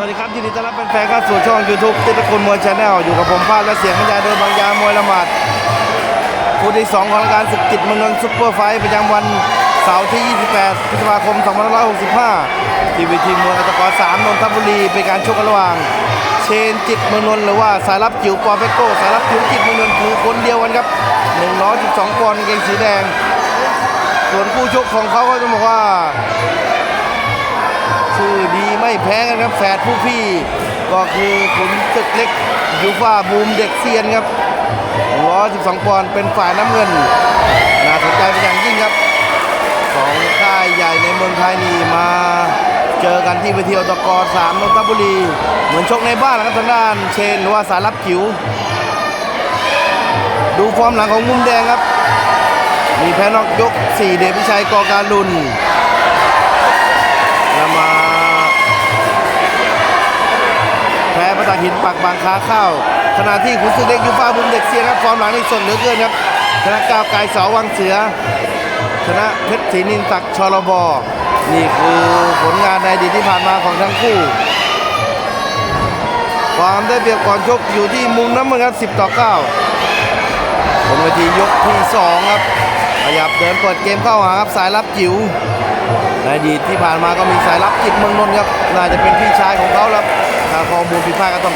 วัสดีครับยินดีต้อนรับแฟนๆเข้าสู่ช่อง YouTube ติตะคุณมวยชาแนลอยู่กับผมภาพและเสียงบรรยายโดยบางยามวยละหมาดคู่ที่ 2 ของรายการศึกจิตเมืองนนท์ซุปเปอร์ไฟท์ประจำวันเสาร์ที่ 28 พฤษภาคม 2565 ที่เวทีมวยอัตกร3นนทบุรี เป็นการชกระหว่าง เชนจิตเมืองนนท์หรือว่าสายลับจิ๋วปอเฟโก้สายลับจิ๋วจิตเมืองนนท์คือคนเดียวกันครับ 112ปอนด์กางเกงสีแดง ส่วนคู่ชกของเขาก็ต้องบอกว่า ชื่อดีไม่แพ้กันครับแฝดผู้พี่ ก็คือขุนศึกเล็กยูฟ่าบูมเด็กเซียนครับ112ปอนด์เป็นฝ่ายน้ำเงิน น่าสนใจเป็นอย่างยิ่งครับสองค่ายใหญ่ในเมืองไทยนี่มาเจอกันที่เวทีอตกสามนนทบุรี เหมือนชกในบ้านนะครับทางด้าน เชนหรือว่าสายลับจิ๋วดูความหลังของมุมแดงครับ มีแพ้นอกยก 4 เดชพิชัยกอการุณแล้ว หินปักบางค้าข้าขณะที่ขุนศึกเล็กยูฟ่าบุมเด็กเสียครับฟอร์มหลังนี่สดเหลือเกินครับชนะก้าวไกลเสาวังเสือชนะเพชรศรีนินศักดิ์ชลบนี่คือผลงานในอดีตที่ผ่านมาของทั้งคู่ ความได้เปรียบก่อนชกอยู่ที่มุมน้ำเงินครับ 10 ต่อ 9 บนเวทียกที่ 2 ครับ ขยับเดินเปิดเกมเข้าหาครับสายลับจิ๋วในอดีตที่ผ่านมาก็มีสายลับจิตเมืองนนท์ครับ น่าจะเป็นพี่ชายของเขาแล้ว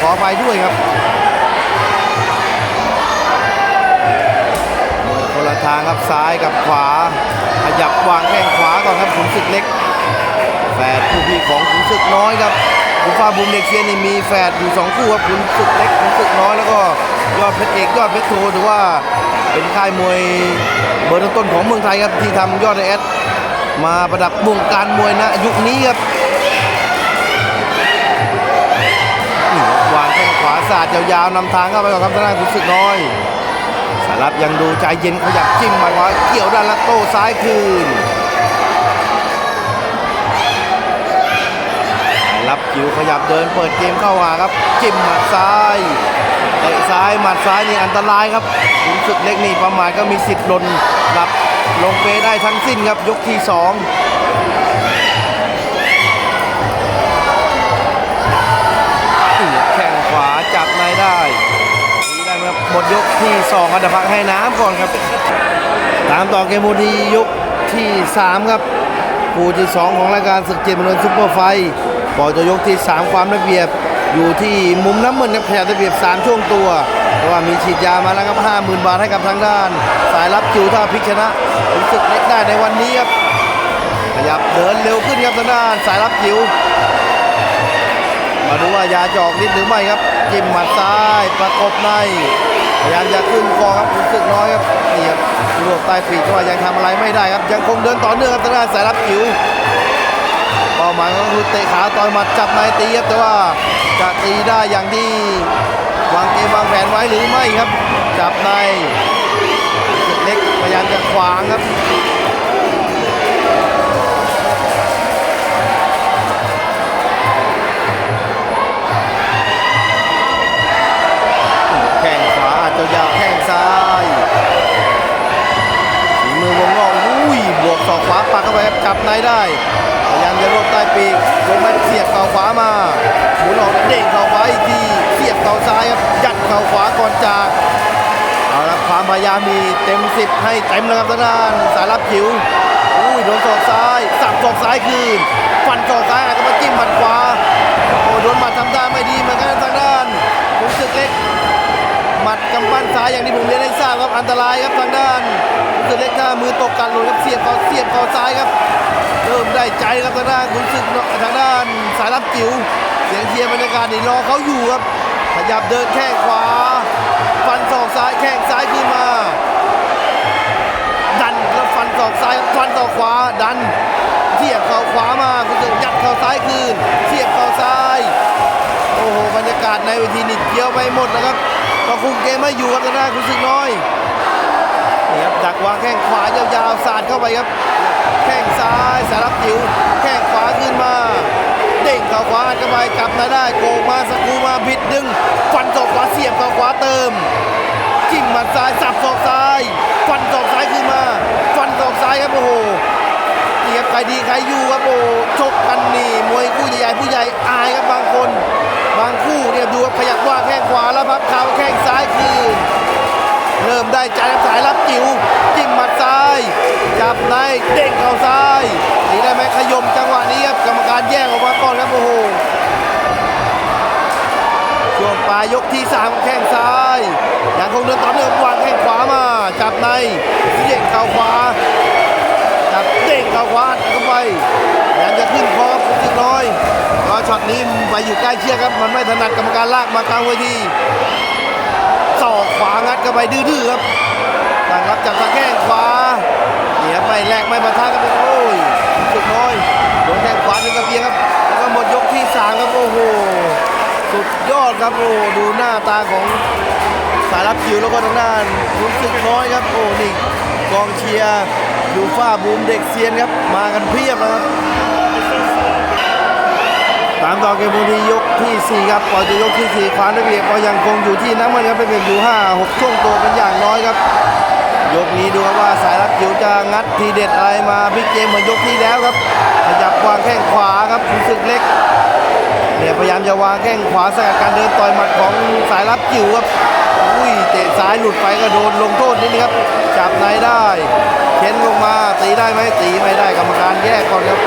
ขออภัยด้วยครับมวยคนละทางครับซ้ายกับขวา ขยับวางแข้งขวาก่อนครับขุนศึกเล็กแฝดผู้พี่ของขุนศึกน้อยครับคุณฟ้าบุมเด็กเซียนนี่มีแฝดอยู่สองคู่ครับขุนศึกเล็กขุนศึกน้อยแล้วก็ยอดเพชรเอกยอดเพชรโทถือว่าเป็นค่ายมวยเบอร์ต้นของเมืองไทยครับที่ทำยอดไอเอสมาประดับวงการมวยนะยุคนี้ครับาสาดยาวๆนำทางเข้าไปก่อนครับทางด้านขุนศึกน้อยสารับยังดูใจเย็นขยับจิ้มหมัดขวาเกี่ยวด้านละโต้ซ้ายคืนสารับจิ๋วขยับเดินเปิดเกมเข้าหาครับ จิ้มหมัดซ้ายเตะซ้ายหมัดซ้ายนี่อันตรายครับขุนศึกเล็กนี่ประมาทก็มีสิทธิ์หล่นหลับลงเปได้ทั้งสิ้นครับยกที่สอง หมดยกที่สองอันดับพักให้น้ำก่อนครับ ตามต่อเกมโมดียกที่สามครับคู่ที่สองของรายการศึกเจมนนซุปเปอร์ไฟปล่อยตัวยกที่สามความได้เปรียบ อยู่ที่มุมน้ำเงินครับขยับได้เปรียบสามช่วงตัวเพราะว่ามีฉีดยามาแล้วครับห้าหมื่นบาทให้กับทางด้าน สายรับจิวถ้าพิชนะรู้สึกเล็กได้ในวันนี้ครับขยับเดินเร็วขึ้นครับทางด้านสายรับจิวมาดูว่ายาจอกฤทธิ์หรือไม่ครับจิ้มหมัดซ้ายประกบใน พยายามจะขึ้นคอครับรู้สึกน้อยครับนี่ครับรวบใต้ปีกก็ยังทำอะไรไม่ได้ครับ ยังคงเดินต่อเนื่องครับทางด้านสายรับจิวเป้าหมายก็คือเตะขาต่อยหมัดจับในตีครับแต่ว่าจะตีได้อย่างที่วางเกมวางแผนไว้หรือไม่ครับ จับในเล็กพยายามจะขวางครับ มีเต็มสิบให้เต็มแล้วครับทางด้านสายรับจิ๋วอุ้ยโดนศอกซ้ายสับศอกซ้ายคืนฟันศอกซ้ายอาจจะมาจิ้มหมัดขวาโอ้โดนหมัดทำได้ไม่ดีเหมือนกันทางด้านขุนศึกเล็กหมัดกำปั้นซ้ายอย่างที่ผมเรียนให้ทราบครับอันตรายครับทางด้านขุนศึกเล็กถ้ามือตกกันหลุดครับเสียบเขาเสียบเขาซ้ายครับ เริ่มได้ใจครับทางด้านขุนศึกทางด้านสายรับจิ๋วเสียงเชียร์บรรยากาศนี่รอเขาอยู่ครับขยับเดินแข้งขวา ฟันศอกซ้ายแข้งซ้ายขึ้นมา ศอกซ้ายฟันศอกขวาดัน เสียบเข่าขวามาขุนศึกยัดเข่าซ้ายคืน เสียบเข่าซ้ายโอ้โหบรรยากาศในเวทีนี่เกี่ยวไปหมดแล้วครับก็คุมเกมไม่อยู่ครับทางด้านคุณสึกน้อยนี่ครับดักวางแข้งขวายาวๆสาดเข้าไปครับ แข้งซ้ายสารับจิ๋วแข้งขวาขึ้นมาเด้งเข่าขวาเข้าไปกลับมาได้โกงมาสกูมาบิดดึงฟันศอกขวาเสียบเข่าขวาเติมจิ้มหมัดซ้ายสับศอกซ้ายฟันศอกซ้ายขึ้นมา ซ้ายครับโอ้โหนี่ครับใครดีใครอยู่ครับโอ้ชกกันนี่มวยคู่ใหญ่ผู้ใหญ่อายครับบางคน บางคู่เนี่ยดูครับขยับว่าแข้งขวาแล้วพับเข่าแข้งซ้ายคืนเริ่มได้ใจครับสายรับจิ๋วจิ้มหมัดซ้าย จับในเด้งเข่าซ้ายนี่ได้ไหมขยมจังหวะนี้ครับกรรมการแย่งออกมาก่อนครับโอ้โหช่วงปลายยกที่สามแข้งซ้าย คงเดินต่อเนื่องวางแข้งขวามา จับในเด้งเข่าขวา จับเด้งเข่าขวาเข้าไปยังจะขึ้นคอคุณจิน้อยก็ช็อตนี้ไปอยู่ใกล้เชือกครับ มันไม่ถนัดกรรมการลากมากลางเวทีศอกขวางัดเข้าไปดื้อๆครับต่างรับจับตะแข้งขวาเหนียไม่แลกไม่มาท่ากันเป็นโอ้ยสุดน้อยโดนแข้งขวาถึงกระเบียงครับ แล้วก็หมดยกที่สามครับโอ้โหสุดยอดครับโอ้ดูหน้าตาของ สายรับคิวแล้วก็ทางด้านคุณศึกน้อยครับ โอ้นี่กองเชียร์ดูฟ้าบูมเด็กเซียนครับ มากันเพียบนะครับตามต่อเกมบนที่ยกทีสี่ 4 ครับก่อนจะยกที่ 4 ควานระเบียบก็ยังคงอยู่ที่น้ำมันครับเป็นเพียงอยู่ 5 6 ช่วงตัวเป็นอย่างน้อยครับ ยกนี้ดูครับว่าสายรักจิ๋วจะงัดทีเด็ดอะไรมาบิ๊กเกมเหมือนยกที่แล้วครับ ขยับวางแข้งขวาครับขุนศึกเล็กเนี่ยพยายามจะวางแข้งขวาสกัดการเดินต่อยหมัดของสายรับจิ๋วครับ อุ้ยเตะซ้ายหลุดไปก็โดนลงโทษนิดนึงครับจับในได้เข็นลงมาตีได้ไหมตีไม่ได้กรรมการแยกก่อนครับ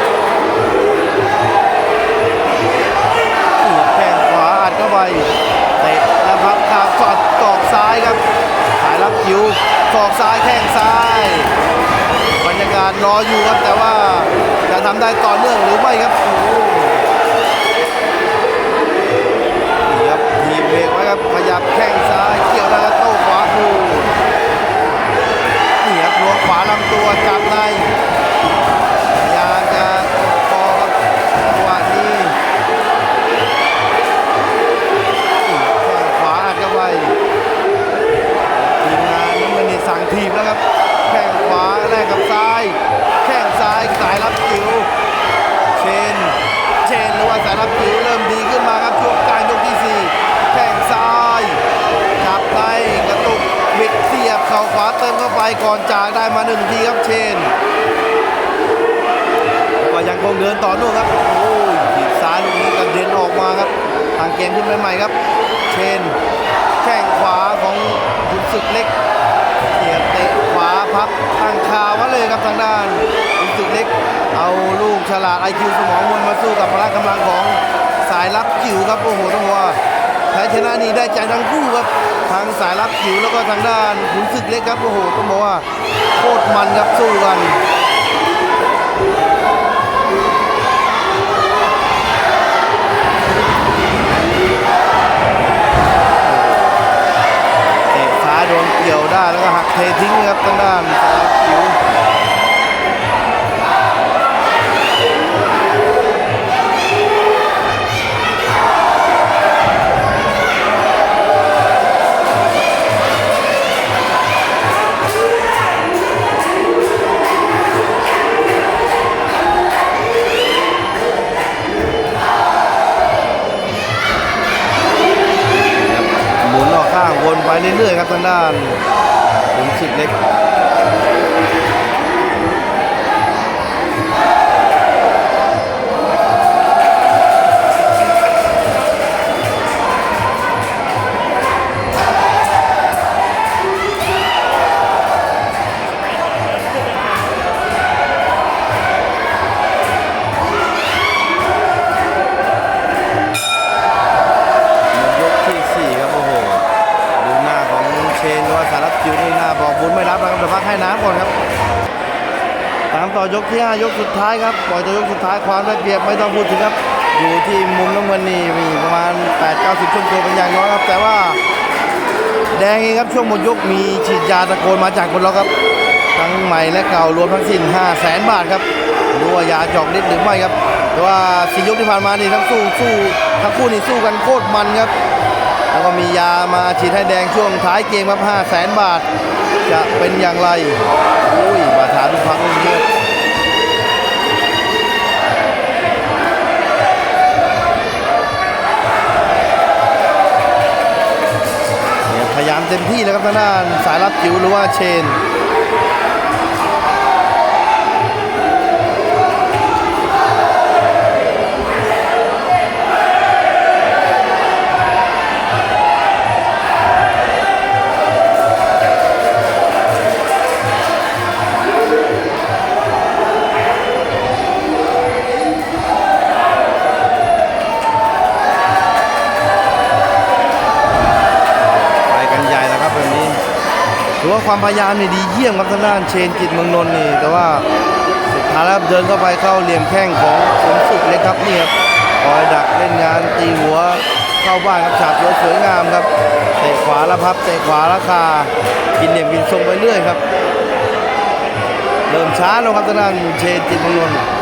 แข้งขวาอัดเข้าไปเตะแล้วพับขาสอดตอกซ้ายครับสายรับคิวศอกซ้ายแข้งซ้ายบรรยากาศรออยู่ครับแต่ว่าจะทำได้ต่อเนื่องหรือไม่ครับนี่ครับทีมเบรกไว้ครับขยับแข้งซ้าย แล้วก็โต้ขวาคูนี่ครับลวงขวาลำตัวจับ นึ่งทีครับเชนก็ยังคงเดินต่อนื่ครับโอ้ยถีบซ้ายลูกนี้กระเด็นออกมาครับทางเกมขึ้นใหม่ๆครับ เชนแข้งขวาของขุนศึกเล็กเสียบเตะขวาพับตั้งคาไว้เลยครับทางด้านขุนศึกเล็ก เอาลูกฉลาดไอคิวสมองมวลมาสู้กับพละกำลังของสายลับจิ๋วครับโอ้โหต้องบอกว่าแพ้ชนะนี่ได้ใจทั้งคู่ครับทางสายลับจิ๋วแล้วก็ทางด้านขุนศึกเล็กครับโอ้โหต้องบอกว่า โคตรมันครับสู้กันเตะซ้ายโดนเกี่ยวได้แล้วก็หักเททิ้งครับทางด้าน ด้านขุนศึกเล็ก ยกที่5ยกสุดท้ายครับปล่อยตัวยกสุดท้ายความได้เปรียบไม่ต้องพูดถึงครับ อยู่ที่มุมน้ำเงินนี่มีประมาณ 8-90ช่วโมงเป็นอย่างน้อยครับ แต่ว่า แดงเองครับช่วงหมดยกมีฉีดยาตะโกนมาจากคนเราครับ ทั้งใหม่และเก่ารวมทั้งสิ้น 5 0 0แสนบาทครับรู้ว่ายาจอกนิดหรือไม่ครับ แต่ว่าสี่ยกที่ผ่านมานี่ทั้งสู้สู้ทั้งคู่นี่สู้กันโคตรมันครับแล้วก็มียามาฉีดให้แดงช่วงท้ายเกมครับ5 0 0แสนบาท จะเป็นอย่างไรอุ้ยมาถามทุกพักตรงนี้ ยามเต็มที่แล้วครับทางด้านสายรับจิ๋วหรือว่าเชน ความพยายามนี่ดีเยี่ยมครับทางด้านเชนจิตเมืองนนท์นี่ แต่ว่าสุดท้ายแล้วเดินเข้าไปเข้าเหลี่ยมแข้งของขุนศึกเลยครับนี่ครับคอยดักเล่นงานตีหัวเข้าบ้านครับฉาบเขียวสวยงามครับเตะขวาแล้วพับเตะขวาแล้วคากินเหลี่ยมกินทรงไปเรื่อยครับ เริ่มช้าลงครับทางด้านเชนจิตเมืองนนท์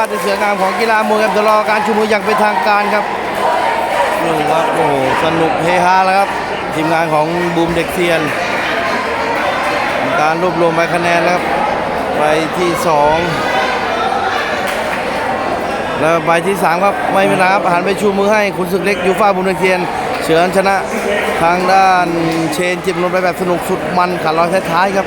าพที่สวยงามของกีฬามวยครับเดี๋ยวรอการชุมนุมอย่างเป็นทางการครับนี่ครับโอ้โหสนุกเฮฮาแล้วครับทีมงานของบูมเด็กเซียน การรวบรวมใบคะแนนแล้วครับใบที่สองแล้วใบที่สามครับไม่เป็นไรครับหันไปชูมือให้คุณศึกเล็กยูฟ่าบูมเด็กเซียนเฉือนชนะทางด้านเชนจิบนนไปแบบสนุกสุดมันขาดลอยท้ายๆครับ